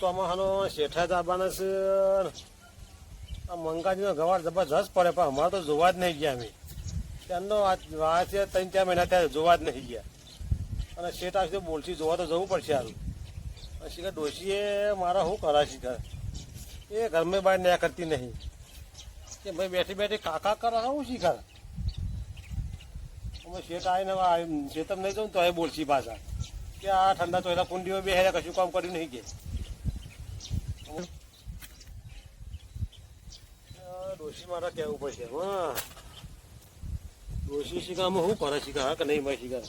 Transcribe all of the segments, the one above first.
ચોમાસાનો શેઠા દાબાના છે. આ મંગાજીનો ગવાર જબરજસ્ત પડે, પણ અમારે તો જોવા જ નહીં ગયા અમે. ત્યાંનો વાત છે, ત્રણ ચાર મહિના ત્યાં જોવા જ નહીં ગયા. અને શેઠ આવશે બોલશી જોવા તો જવું પડશે સારું શિખર ડોશીએ મારા શું કરા શિખર? એ ઘરમાં બહાર ન્યા કરતી નહીં. કે ભાઈ બેઠી બેઠી કાકા કરા હું શિખર? અમે શેઠ આવીને શેતમ નહીં જવું તો એ બોલશી પાછા. કે આ ઠંડા ચોયલા કુંડીઓ બે કશું કામ કર્યું નહીં કે. ડોશી કહેવું પડશે ડોશી શીખામાં શું કરે શીખા કે નહીં મેં શીખા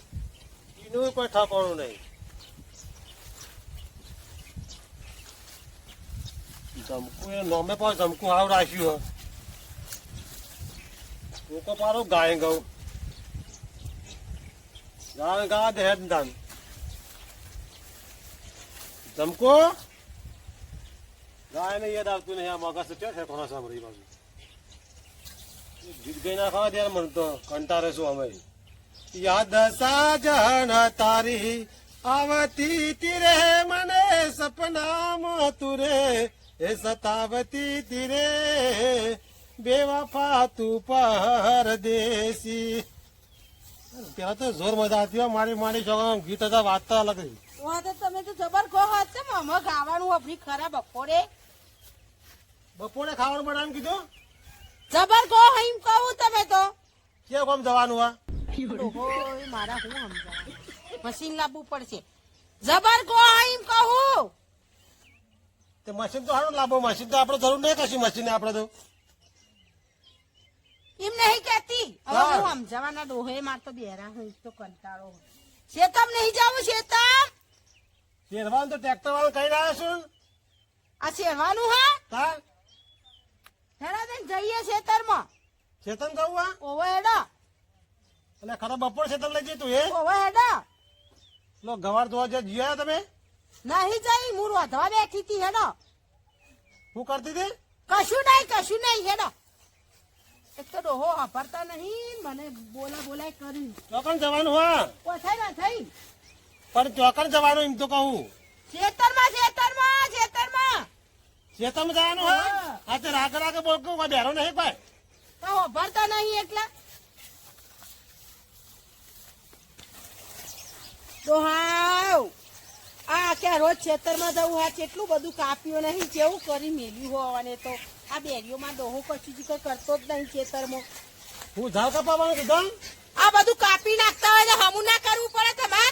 એનું કોઈ ઠાકોણું નહીં. જમકું એ નોમે પણ જમકું હાવ રાખ્યું લોકો પારો ગાય ગઉ ગાય ગા દે હેડ દાન. જમકો? ગાય ને યાદ આવતું નહીં આ મગજ ક્યાં છે કોના સાંભળી બાજુ ગીત ગઈ નાખવા ત્યારે મને તો કંટારે શું અમે યાદ સાજન તારી, આવતી તીરે મને સપનામાં તુરે એ સતાવતી તીરે બેવાફા તું પરદેશી. પેલા તો જોર મજા આવતી મારી મારી છોકરા ગીત હતા વાંચતા અલગ તો તમે તો જબર કહો હોત છે ગાવાનું આપણી ખરા બપોરે. બપોરે ખાવાનું બનાવીને કીધું? જબર કો એમ કહું તમે તો. કે કોમ જવાનું આ? ઓહો, મારા હું સમજાવું મશીન લાવવું પડશે. જબર કો એમ કહું. તે મશીન તો હારું લાવો મશીન તો આપણે જરૂર નહીં કશું મશીન આપણે તો. એમ નહીં કેતી હવે હા. હું સમજાવવાના ડોહે માર તો બેરા હું તો કંટાળો. શેતમ નહીં જાવું શેતમ? શેરવાનું તો ટ્રેક્ટર વાળું કઈ રહ્યા છું આ શેરવાનું હા. હેડા બેન જઈએ શેતરમાં. ખેતર જવું આ? ઓવે હેડા. અને ખરા બપોર ખેતર લઈ જઈ તું એ ઓવે હેડા. લો ગવાર ધોવા જે જીયા તમે? નહીં જઈ હું રોધવા બેઠી હતી હેડો. હું કરતી હતી? કશું નહીં કશું નહીં હેડો. એક તો ડોહો વાપરતા નહીં મને બોલા બોલાય કરી. ચોકણ જવાનું હા. ઓછાઈ ના થઈ. પણ ચોકણ જવાનું એમ તો કહું. ખેતરમાં ખેતરમાં ખેતરમાં ચેતન જવાનું હા હા. તે રાગ રાગે બોલકો કોઈ બેરો નહીં કોઈ. તો ભરતા નહીં એટલા ડોહાવ આ ક્યાં રોજ ખેતરમાં જવું હા કેટલું બધું કાપ્યું નહીં કેવું કરી મેલ્યું હોવાને તો આ બેરીઓમાં ડોહો કશું જ કરતો જ નહીં ખેતરમાં. હું ઝાડ કપાવવાનું કીધું. આ બધું કાપી નાખતા હોય તો હમું ના કરવું પડે તમારે?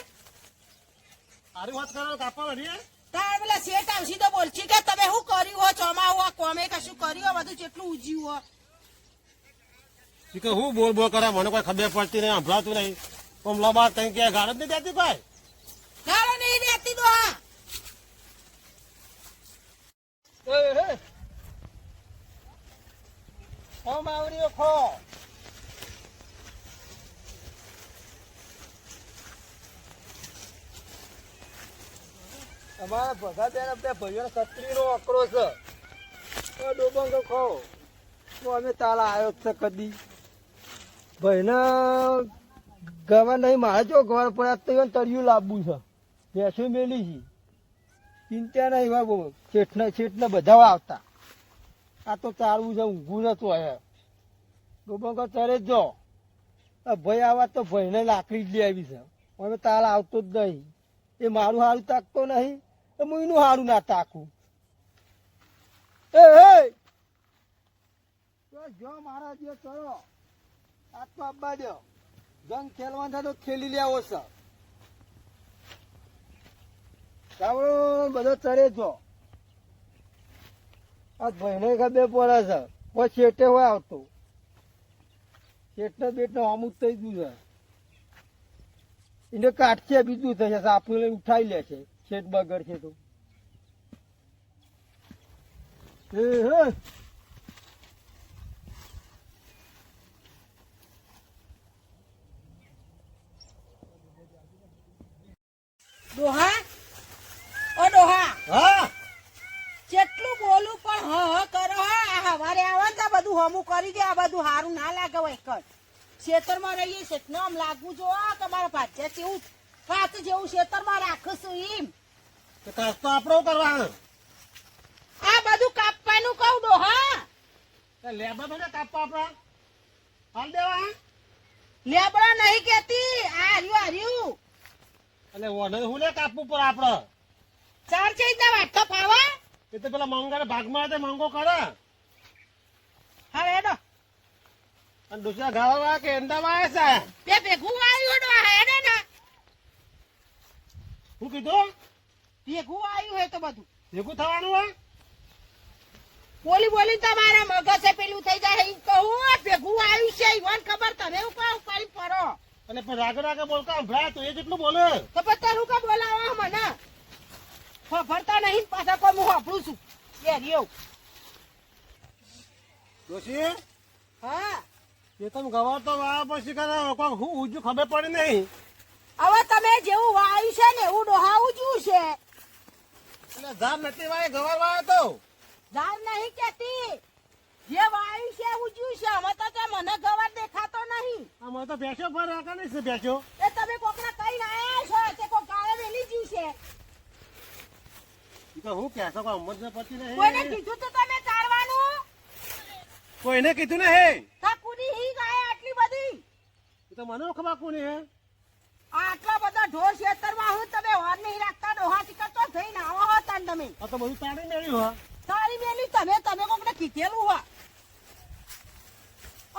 આરી વાત કરો કાપવા નહીં તાર પેલા શેઠ આવશે તો બોલશી કે તમે શું કર્યું હો? ચોમા હો કોમે કશું કર્યું હો? બધું કેટલું ઉજ્યું હો. કે હું બોલ બોલ કરે? મને કોઈ ખબર પડતી નહીં સંભળાતું નહીં. કમલા બાર કઈ કે ગાળ જ નહીં દેતી ભાઈ ગાળ નહીં દેતી તો હા. ખો માવડીઓ ખો અમારા બધા બેન બે ભાઈઓને કતરીનો અકડો છે. ડોબંગો ખો તો અમે તાલા આવ્યો છે કદી. ભાઈને ગવા નહીં, મારે જો ગવાર પડ્યા તો તળિયું લાવવું છે. ભેંસો મેલી છે. ચિંતા નહીં બાબુ શેઠને શેઠને બધા આવતા આ તો ચાલવું છે ઊંઘું નતું હવે ડોબંગો ચરે જ જો. ભાઈ આવા તો ભાઈને લાકડી જ લઈ આવી છે. અમે તાલ આવતો જ નહીં. એ મારું હારું તાકતો નહીં. એ હું એનું હારું ના તાકું. એ હે તો જો મારા જે કરો આ તો અબ્બા દો. જંગ ખેલવા થાય તો ખેલી લેવો છે બધો ચરે છો આ ભાઈને ખબર પડે છે. કોઈ શેઠે હોય આવતો. શેઠને બેઠને અમુક થઈ ગયું છે. એને કાઢશે, બીજું થશે. લઈને ઉઠાઈ લે છે શેઠ બગડ છે તો. ડોહા? ઓ ડોહા. હા? કેટલું બોલું પણ હ હ કરો હા. હવારે આવે ને બધું હમું કરી દે આ બધું સારું ના લાગે હોય કર. ખેતરમાં રહીએ છે આમ લાગવું જો તમારા ભાજ્યા જેવું કાચ જેવું ખેતરમાં રાખું છું એમ. તો કાચ તો આપણો કરવાનો બધું કાપવાનું કહું ડોહા લેબા તો કાપવા આપડા હાલ દેવા લેબડા નહીં કેતી આ હર્યું હર્યું. એટલે ઓને હું કાપવું પર આપડે? ચાર ચૈતા વાટતો ફાવા એ તો પેલા મંગાને ભાગમાં તે મંગો કરે. હા હેડો. અને દુસરા ગાવા કે એંડામાં છે? બે ભેગું આવ્યું હેડો ને. શું કીધું? ભેગું આવ્યું હે તો બધું. ભેગું થવાનું હોય? બોલી બોલી તમારા મગજે પેલું થઈ જાય. એમ કહું ભેગું આવ્યું છે ઈવન ખબર તમે ઉપર ઉપાડી પડો અને પણ રાગે રાગે બોલતા ભરા તો એ જેટલું બોલે. તો પણ તારું કા બોલાવો મને? ફરતા નહીં પાછા કોઈ હું વાપરું છું. એ રહ્યો. ડોશી હા. એ તમે ગવાર તો વા પછી કરે કોઈ હું ઉજું ખબર પડી નહીં. હવે તમે જેવું વાયું છે ને એવું ડોહાવું જ્યું છે. એટલે ધાર નથી વાય ગવાર વાળા તો ઝાડ નહીં કેતી જે વાયું છે એવું છે હવે તો તે મને ગવાર દેખાતો નહીં. આમાં તો બેસો પર રાખા નહીં છે બેસો એ તમે કોકના કઈ આયા છો? તે કોક ગાળે વેલી જ્યું છે. તો હું અમર ને પતિ કોઈને કીધું તો તમે ચારવાનું કોઈને કીધું ને હે થાકુની હી ગાય આટલી બધી? તો મને ખબર કોની હે. આટલા બધા ઢોર ખેતરમાં હું તમે હોર નહીં રાખતા ડોહા ટીકર તો થઈને આવો હો તાન તમે. આ તો બધું તાળી મેળ્યું હા. તારી મેલી તમે તમે કોકને કીધેલું હો.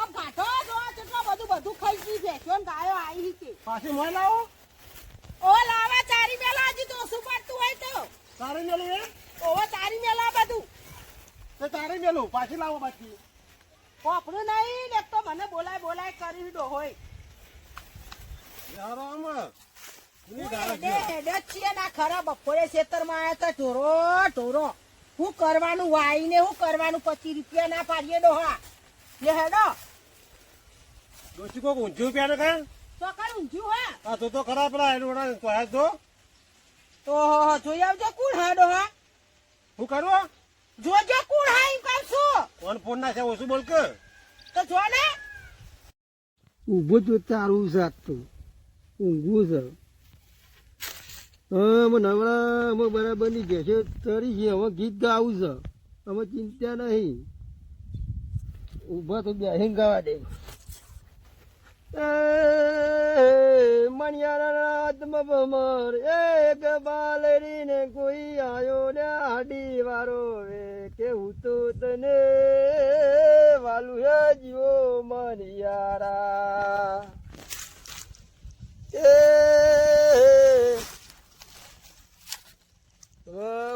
આમ કાઢો જો કેટલો બધું બધું ખાઈ ગઈ છે કેમ ગાયો આવી હતી પાછી મોય લાવો. ઓ લાવા ચારી મેલા હજી તો શું પડતું હોય તો. તારી મેળું એ ઓ તારી મેલા બધું. તો તારી મેલું પાછી લાવો પાછી. કોપડું નહીં ને એક તો મને બોલાય બોલાય કરી દો હોય યાર આમ એની ગાળા હેડે છે. હેડે જ છીએ ના ખરા બપોરે ખેતરમાં આયા તા ઢોરો ઢોરો હું કરવાનું વાઈને હું કરવાનું પચીસ રૂપિયા ના પાડીએ ડોહા લે હેડો ડોશી કોક પ્યાને કાં તો કર ઊંધ્યું હા હા તો તો ખરા પેલા એડવડા તો તો જોઈ આવજો કોણ હા હું કરું જોજો કોણ હા એમ કહું છું ફોન ના છે ઓછું બોલ કે તો ને ઊભું જ છે આજ તો. ઊંઘવું છે. હા અમે નવરા અમે બરાબરની છે ચરી છે, હવે ગીત ગાવું છે. અમે ચિંતા નહીં. ઊભા તો બેહીને ગાવા દે. એ મણિયાના હાથમાં એક બાલરીને કોઈ આયો ને હાડી વારો. વે કેવું તો તને વાલું હે જીવો મણિયારા.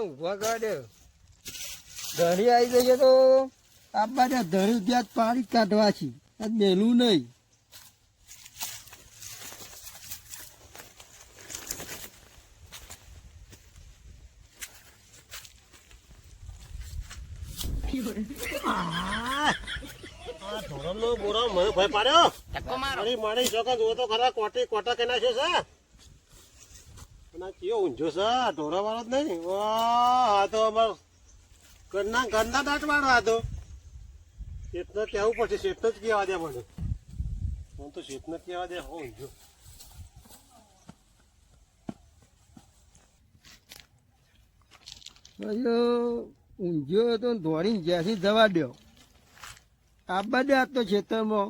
ઊભા કાઢે ધણી આવી જઈએ તો આપવા ધણી ત્યાં પાણી કાઢવા છે. મેલું નહીં આ ધોરણનો બોરો મને ભય પાડ્યો મારી મારી છોકરા જુઓ તો ખરા કોટી કોટા કે નાખ્યો છે? અને કયો ઊંઝો છે? ઢોરા વાળો જ નહીં. આ તો અમાર ઘરના ઘરના દાંત વાળો આ તો. શેઠને કહેવું પડશે, શેઠને જ કહેવા દે મને. હું તો શેઠને કહેવા દે, હો ઊંઝો ઊંઝ્યો ને દોડીને જ્યાંથી જવા દ્યો. આ બધા તો ખેતરમાં.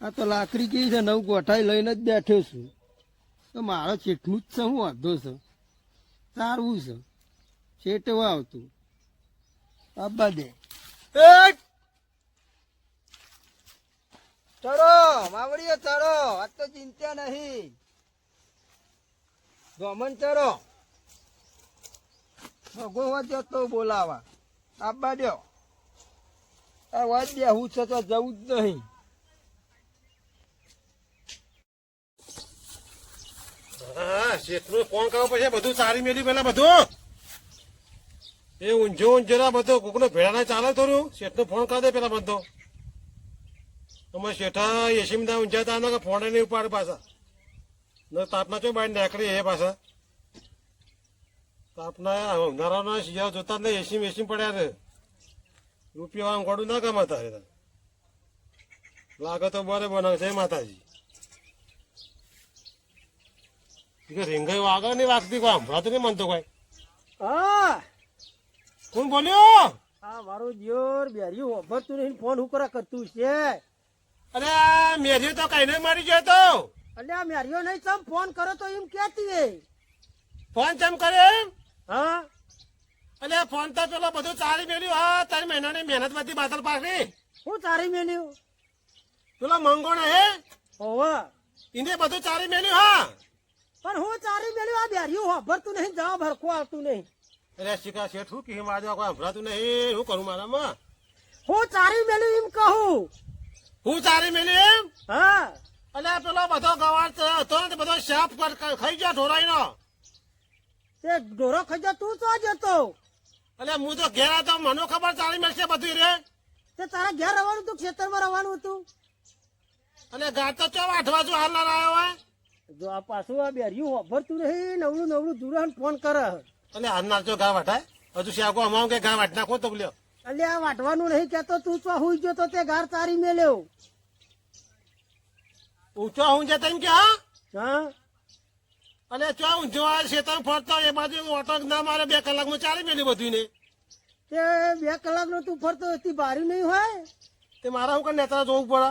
આ તો લાકડી કેવી છે? નવ ગોઠાઈ લઈને જ બેઠો છું. તો મારો ચેઠનું જ છે? હું વાંધો છે? સારું છે. છેટવા આવતું. આબા દે. ચડો માવડીઓ ચડો આ તો ચિંતા નહીં. ગમન ચડો ભગવાન તો બોલાવા. આબા દો. આ વાત દે હું છે તો જવું જ નહીં. હા કોણ કરવો પછી બધું સારી મેળ્યું પેલા બધું. એ ઊંઝો ઊંઝેરા બધો કોકનો ભેળા ચાલે થોડું. શેઠનો ફોન કરી દે પેલા બધો. અમે શેઠા યશીમદા ઊંઝાતા ને ફોન નહીં ઉપાડ પાછા. ને તાપના ચો બાઈ નેકડી એ પાછા. તાપના ઉનાળાના શિયાળો જોતા જ એસીમ એસીમ એસી પડ્યા રે રૂપિયા ગોડું ના કમાતા રે લાગે તો બરે બનાવે છે માતાજી કે રીંગાઈ વાગે નહીં વાગતી કોઈ સંભળાતું નહીં મનતો કોઈ? હા. કોણ બોલ્યો? આ મારો જોર બેરી વાપરતું નહીં ફોન હું કરા કરતું છે. અરે મેરી તો કઈ નહીં મરી ગયો તો. અરે આ મેરિયો નહીં તમ ફોન કરો તો એમ કેતી એ? ફોન તેમ કરે એમ? હા. અલ્યા ફોન તો પેલો બધું ચારી મેલ્યું. હા તારી મહિનાની મહેનત બધી બાતલ પાકી હું ચારી મેલ્યું? પેલો મંગોણ હે? હોવા. એને બધું ચારી મેલ્યું હા. પણ હું તારી મેલ્યું આ બેરિયું વાપરતું નહીં જવાબ હરખું આવતું નહીં. અરે શિકા શેઠ શું કહી મારા કોઈ સંભળાતું નહીં? શું કરું મારામાં હું તારી મેલ્યું એમ કહું. હું ચાલી મેલ્યું એમ? હા. અને પેલો બધો ગવાર હતો ને તે બધો શાપ ખાઈ ગયા ઢોરાઈનો. તે ઢોરો ખાઈ ગયો તું તો જતો? અને હું તો ઘેર હતો મને ખબર ચાલી મળશે બધું રે. તે તારા ઘેર રહેવાનું હતું ખેતરમાં રહેવાનું હતું. અને ગાતો તો ચો આઠ બાજુ હાલ ના આવ્યો હોય. જો આ પાછું આ બેરિયું વાપરતું નહીં નવરું નવરું દુરાન ફોન કરે એટલે આ ચો ગા વાટાય હજુ શાકો અમાઉં કે ગા વાટ નાખો તો બોલ્યો એટલે આ વાટવાનું નહીં કેતો તું તો હુઈ ગયો તો તે ગાર તારી મેલ્યો ઊંચો હું જે તેમ કે હા? હા? અને ચો જો આ શેતર ફરતો એ બાજુ ઓટો ના મારે બે કલાકમાં ચાલી મેલ્યું બધું ને તે બે કલાક નો તું ફરતો હતી બારી નહીં હોય? તે મારા હું કઈ નેતા જોવું પડે?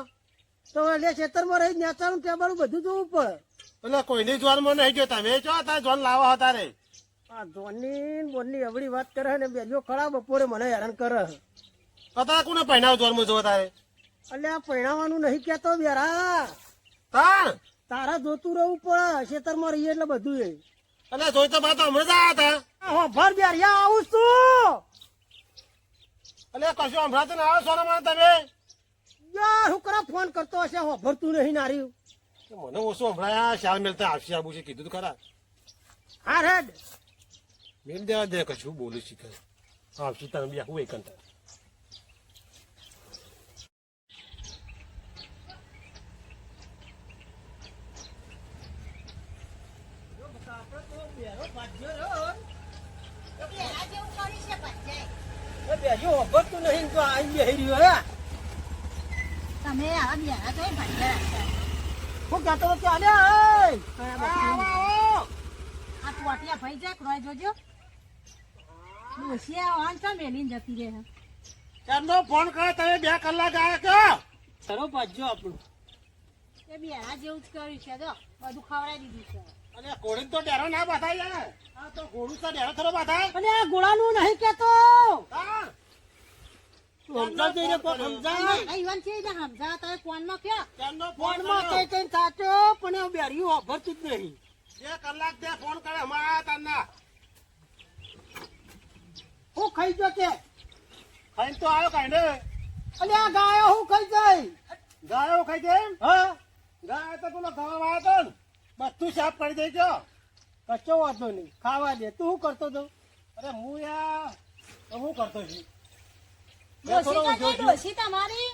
તો એટલે ખેતરમાં રહી નેતાનું ટેબલ બધું જોવું પડે. એટલે કોઈની જોનમાં નહીં ગયો. તમે ચો તારે જોન લાવો હતા રે આ ધોની બોનની અવળી વાત કરે ને બેજો ખરા બપોરે મને હેરાન કરે. કતા કોને પહેનાવ જોનમાં જોવા તારે? એટલે આ પહેણાવાનું નહીં કેતો બેરા તા તારા જોતું રહેવું પડે ખેતરમાં રહીએ એટલે બધું એ અને જોઈ તો બાતો હમણાં જ આવ્યા હતા. હો ભર બેરિયા આવું છું. એટલે કશું હમણાં તો ના આવો સોના તમે. યાર હું કરા ફોન કરતો હશે? હો ભરતું નહીં નાર્યું. મને ઓછું હમણાં શાલ મેલતા આવશે આબુ છે. કીધું ખરા. હા રેડ. મેલ દેવા દે કશું બોલું શીખે આવશે તમે બી આવું એકંતા પેલા જેવું કરી છે ભંજાઈ. બેરિયો હોભરતું નહીં તો આઈ બેહી રહ્યો હે તમે આવા બેરા તો ભાઈ રાખતા. હું કહેતો હતો કે અલ્યા એ! આ ટોટિયા ભાઈ જા રોય જોજો. ડોશિયા વાન તો મેલીન જતી રહે એમનો ફોન કરે તમે બે કલાક આયા કે સરો પાજો આપણું. એ બેરા જેવું જ કર્યું છે તો બધું ખવડાવી દીધું છે. અને ઘોડી તો ડેરો ના બાધાય યાર. આ તો ઘોડું તો ડેરો થોડો બાધાય. અને આ ગોળાનું નહીં કેતો તાણ. સમજા જઈને કોક સમજાય ઈવન છે ને સમજા તમે ફોનમાં કયો? એમનો ફોન ફોનમાં કર્યો. કઈ કઈ સાચો પણ બેરિયું હોભરતું જ નહીં. બે કલાક ત્યાં ફોન કરે અમારા તારના હું ખાઈ ગયો કે? ખાઈને તો આવ્યો કાંઈ ને? અલે આ ગાયો હું ખાઈ જાય ગાયો ખાઈ ગઈ હા. ગાય તો પેલો ગવા વાળો ને. બધું સાફ કરી દેજો કશો વાંધો નહીં. ખાવા દે. તું શું કરતો હતો? અરે હું યાર તો હું કરતો છું? તમારી?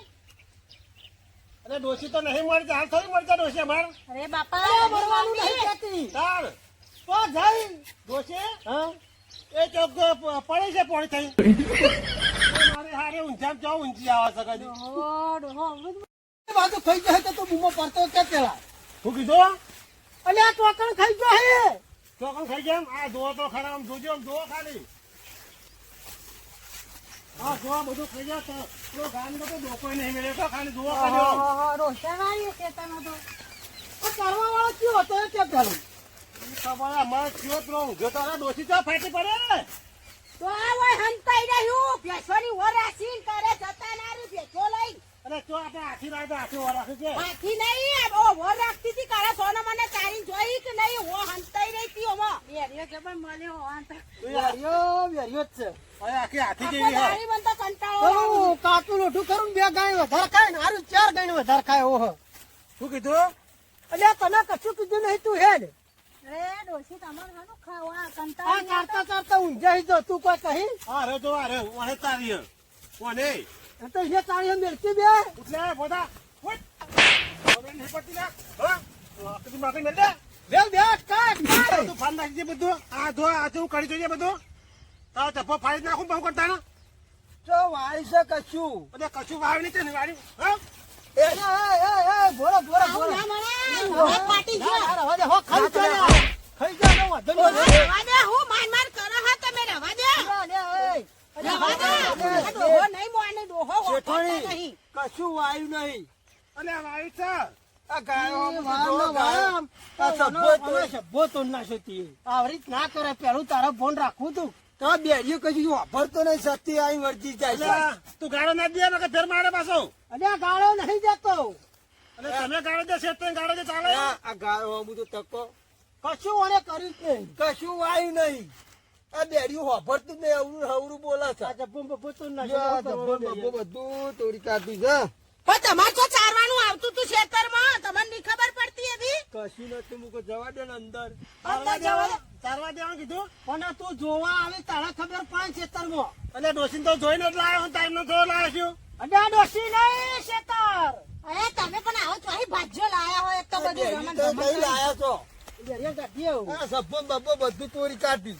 અરે ડોશી તો નહીં મળતી હાલ થોડી મળતા ડોશી અમાર. અરે બાપા અરે નહીં કહેતી. તાર. તો જઈ. ડોશી હા? એ ચોક પડે છે પોણી થઈ. મારે હારે ઊંઝામ ચો ઊંચી આવે ડોહો, બાજુ ખાઈ જાય તો તું બૂમો પડતો કે પેલા શું કીધું? અલે આ ટોકણ ખાઈ ગયો હે. ચોકન ખાઈ ગયા એમ? આ જોવો તો ખરા આમ જોજો આમ જોવો ખાલી. હા બધું ગયા તો પેલો ગામ તો ડોકો નહીં તો ખાલી જોવો. રોષાવાળીઓ છે તો કરવા વાળો કયો હતો એ કે પેલો ઈ ખબર અમારે થયો પેલો ઊંઘ્યો તો ફાટી પડે ને? તો આ હોય હંતાઈ રહ્યું. ભેંસોની વર રાખીને કરે જતા ના રહ્યું. ભેંસો લઈ અરે ચો આપણે આખી રાત આખી વાર રાખે છે. હાથી નહીં ઓ વર રાખતી હતી. કાળા સોના મને તારી જોઈ કે નહીં? ઓ હંતાઈ રહી હતી ઓમાં. તું. યાર, બેરિયો બેરિયો જ છે. હવે આખી હાથી જેવી હે દાડી મને કંટાળો. હું લોઠું કરું ને બે ગાય વધારે ખાય ને હારું ચાર ગાય વધારે ખાય ઓહો. શું કીધું? એટલે તને કશું કીધું નહીં તું હેડ. અરે ડોશી તમારે હાનું ખાવા આ કંટાળો કરતા કાઢતા ઊંઝાઈ જો તું કોઈ કહી? હા રે જો આ રે ઓને તારી ઓને તો મેલ દે બે બે કાઢ કાઢ તું ફાન નાખી દે બધું આ ધો આ તું કરી જોઈએ બધું તારો ચપ્પો ફાડી નાખું બહુ કરતા ને જો વાળી છે કશું બધે કશું વાવી નહીં છે ના હો, ખાઈ જા લે. ખાઈ જા લે, વાંધો નહીં. રવા દે હું માર માર કરો હા તમે રવા દે ના, ને, એ, જવા દે. આ ડોહો નહીં મોને, ડોહો વાપરતા શેઠાણી. નહીં. કશું વાયુ નહીં. અને વાયુ ના આવી કરે પેલું તારે ફોન રાખવું તું તો બેડીઓ કશું વાપરતો નહીં સતી આઈ વર્જી જાય તું ગાળો ના દે કે ફેર મારે પાછો. અને આ ગાળો નહીં જતો અને તમે ગાળો દે તો ગાળો દે ચાલે. આ તકો. કશું ઓને કર્યું કશું વાયુ નહીં. આ બેડીઓ વાપરતું નહીં અવરું હવરું બોલે છે જબ્બો બબ્બો તો ના જો આ જતો ધબ્બો બબ્બો બધું તોડી કાઢ્યું છે. પણ તમારે તો ચારવાનું આવતું તું ખેતરમાં. તમને નહીં ખબર પડતી હતી કશું નથી મૂકો જવા દે ને અંદર. અંદર જવા ચારવા દેવાનું કીધું? પણ તું જોવા આવી તારા ખબર પડે ખેતરમાં. અને ડોસીને તો જોઈને જ લાવ્યો ટાઈમ નો લાવ્યો છું. અને આ ડોસી નહીં ખેતર અરે તમે પણ આવો ચોહી ભાજ્યો લાયા હોય એક તો બધું તો. લાયા છો. કાઢી બધું તોડી કાઢ્યું.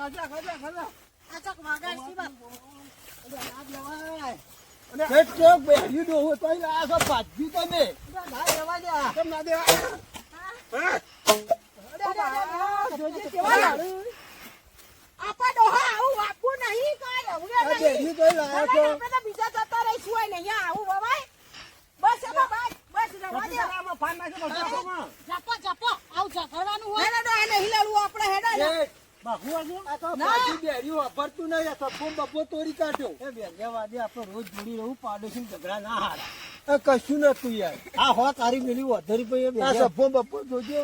ખાજા, ખાજા, ખાજા. આ ચોક વગાડશી બાપ. ના જવાય. શેઠ કેવો દો હોય તોય આ છો ભાજ્યું તમે ના જવા દે તમ ના દેવા હા આ જોજે કેવા લાડુ. આપા ડોહા આવું વાપવું નહીં કાય રવડે નહીં. આપણે તો બીજા જતા રહીશું અહીંયા આવું બવાય બસ એમાં બસ રવા દે આમાં ફાન નાખી બસ. જપો જપો કશું નતું યાર. આ હો તારી પેલી વધારી બે આ સબ્બો બબ્બો જોજો.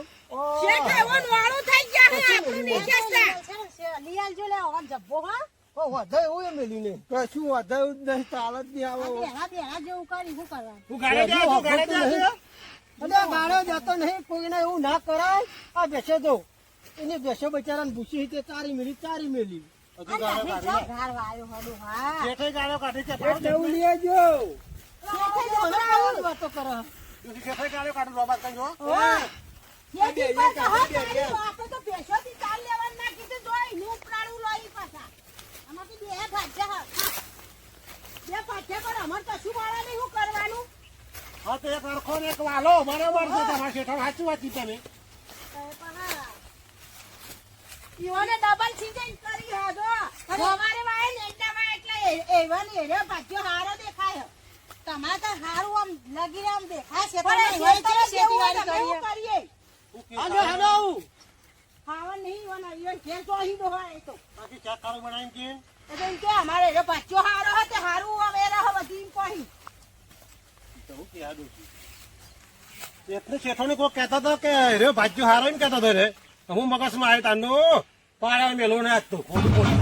મેલી કશું વધાયું નહીં. જ નહીં આવે. જતો નહીં કોઈને એવું ના કરાય. આ બેસે તો. એને બેસો બચારાને ભૂસી હતી ચારી મેલી ચારી મેલી. અમારે એક અરખો ને એક વાલો બરાબર છે તમારા શેઠો સાચું વાત તમે એ પણ હા. ઈવોને ડબલ સિઝન કરી હે અમારે વાય ને એટલા એટલે એવાની એવા ને ભાજ્યો હારો દેખાય. તમારે તો હારું આમ લગીને આમ દેખાય છે પણ તમે એ હોય, ખેતીવાડી કરીએ. શું કરીએ? આજો હેડો આવું ખાવા નહીં ઈવોને, ઈવોને ઘેર તો અહીં ડોહા એ તો. બાકી ચા ખારું બનાવીને કે એટલે કે અમારે એનો ભાજ્યો હારો હે તે હારું હવે રહો બધી એમ તો હું કહેવા દઉં એટલે શેઠને કોક કહેતો હતો કે રે ભાજ્યો હારો એમ કહેતા હતો રે હું મગજમાં આવ્યો તાનો. પાડા મેલો ને તો ખોટું ખોટું.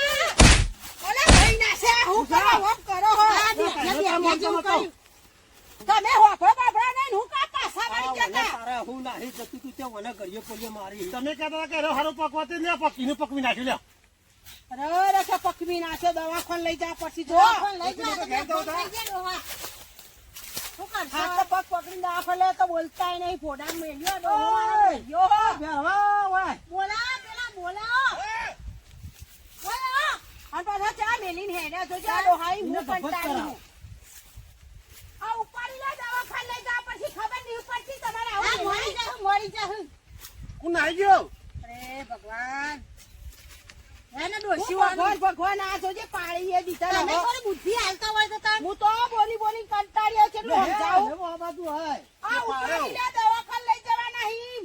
ઓલા ભાઈ નાસે, હું કરો, હું કરો હો. આ બે- બે- બે- બે જેવું કર્યું. તમે હોફળો બાફળો નહીં, હું કાં પાછા વળી મને જતા? તારા હું નાહી જતું તું તે મને ગળીએ પડ્યો મારી તમે કહેતા હતા કે રે હારો પકવાતી ને પકીને પકવી નાખ્યું લ્યો અરે રે, કે પકવી નાખ્યો, દવાખાને લઈ જા પછી જો. લઈ ગયા? હાથ તો પગ પકડીને દવાખાને લે તો બોલતાય નહીં, ફોડા મેલ્યો, ડોહો મારો મેલ્યો હો. બે હવા વાય બોલાવો, પેલા. બોલાવો. અને પાછા ચા મેલીને હેડ્યા તો જા ડોહાઈ હું કંટાળી આ ઉપાડી લે દવાખાને લઈ જા પછી ખબર નહીં પડતી તમારે આવું મળી જાઉં, મળી જાઉં. હું નાઈ ગયો અરે ભગવાન. ભગવાન ભગવાન આ જોજે પાળી એ દીધા તમે હવે. બુદ્ધિ હાલતા હોય તો હું તો બોલી બોલી કંટાળ્યો છે એટલું સમજાવું. આ બાજુ હાય આ ઉપાડી લે દવાખાને લઈ જવાના હિમ.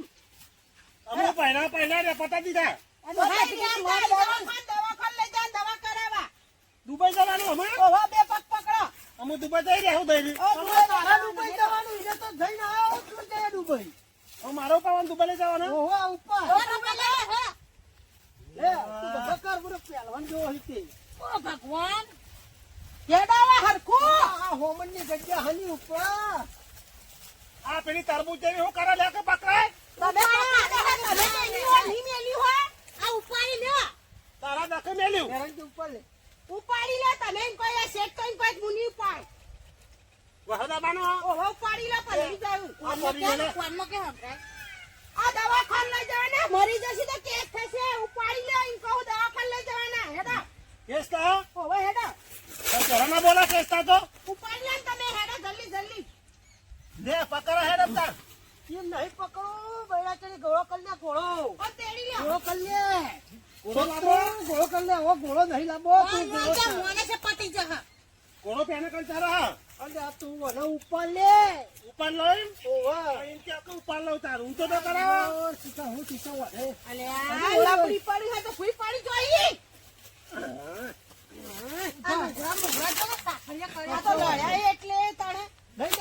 અમે પહેલા પહેલા રે પતા દીધા. અને હાથ ગયા મારે દવાખાને દવાખાને લઈ જા દવા કરાવવા. દુબઈ જવાનું અમે બે પગ પકડો. અમે દુબઈ જઈ રહ્યા હું દઈ દુબઈ જવાનું તો જઈને આવો દુબઈ? મારો પાવન દુબઈ લઈ જવાનો ઉપર. લે, હે. લે તું બધો કર બધો પહેલવાન જેવો હોય તે ઓ ભગવાન! હેડાવા હરખું? આ હોમનની જગ્યા હની ઉપર. આ પેલી તરબૂચ જેવી શું કરે લે કે પકડાય તમે તમે મેલી હોય નહીં મેલી હોય આ ઉપાડી લ્યો તારા દખે મેલ્યું. હેરાનજી ઉપર લે. ઉપાડી લે તમે એમ કોઈ શેઠ તો એમ કોઈ મુની ઉપાડ. વહદા બાનો ઓહો ઉપાડી લે પણ પડી ગયેલા. કોનમાં કે દવાખાન લઈ જવાના? મરી જશે તો કેસ થશે. ઉપાડી લે એમ કહું દવાખાન લઈ જવાના. હેડા. કેસ તા ઓહો હેડા. ના બોલા કેસ તા તો ઉપાડી લે ને તમે. હેડા જલ્દી જલ્દી. લે પકડા હે રમતા એ નહીં પકડો. બૈરા ચડી ગોળો કરી લે ગોળો. ઓ તેડી લે घोड़ो કરી લે. કોનો લાવો ગોળો घोड़ो ગોળો નહીં લાવો તું ગોળો આ કર. મોને છે પતી આ તું મને ઉપર લે ઉપર લઈ ઓવા એમ કે આખું ઉપર લઉં તારું હું તો ન કરાવ સીતા હું સીતા વાળે અલે આ લાપડી પડી હોય તો ભૂઈ પડી જોઈએ આ લુગડા ભરા તો કાકરિયા આ તો લડ્યા એટલે તણે લઈ